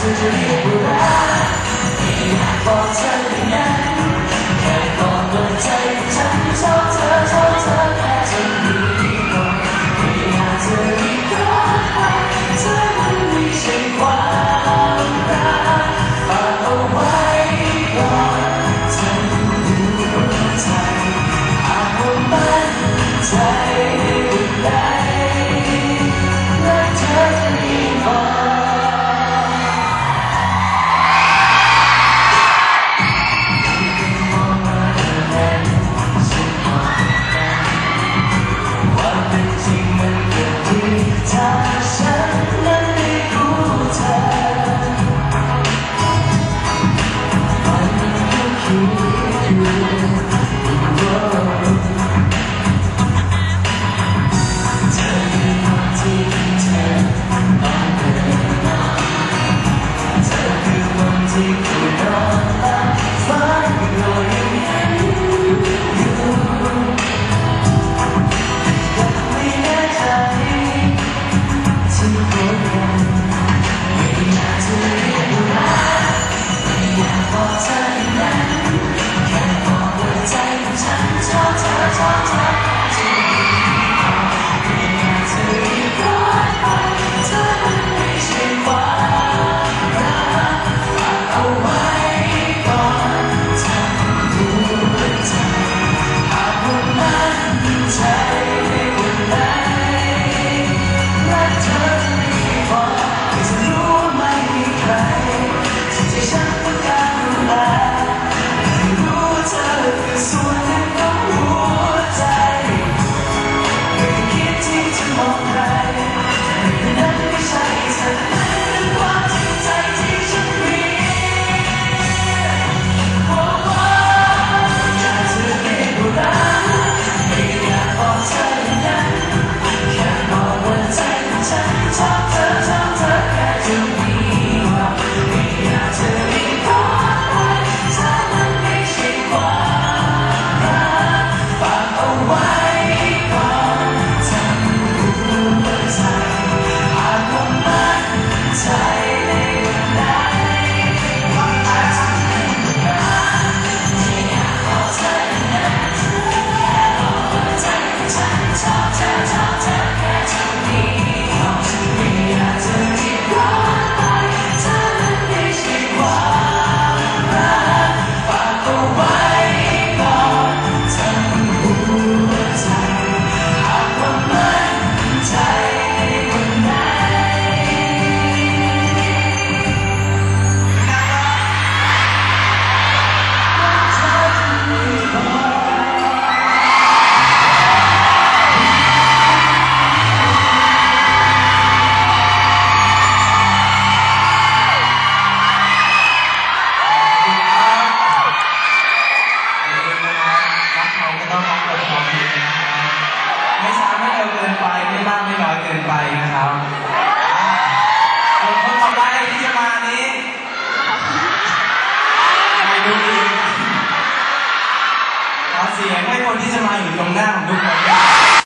阻止你孤你我的心里面 You. ไปนะครับส่วนคนต่อไปที่จะมานี้ดูดีขอเสียงให้คนที่จะมาอยู่ตรงหน้าของทุกคน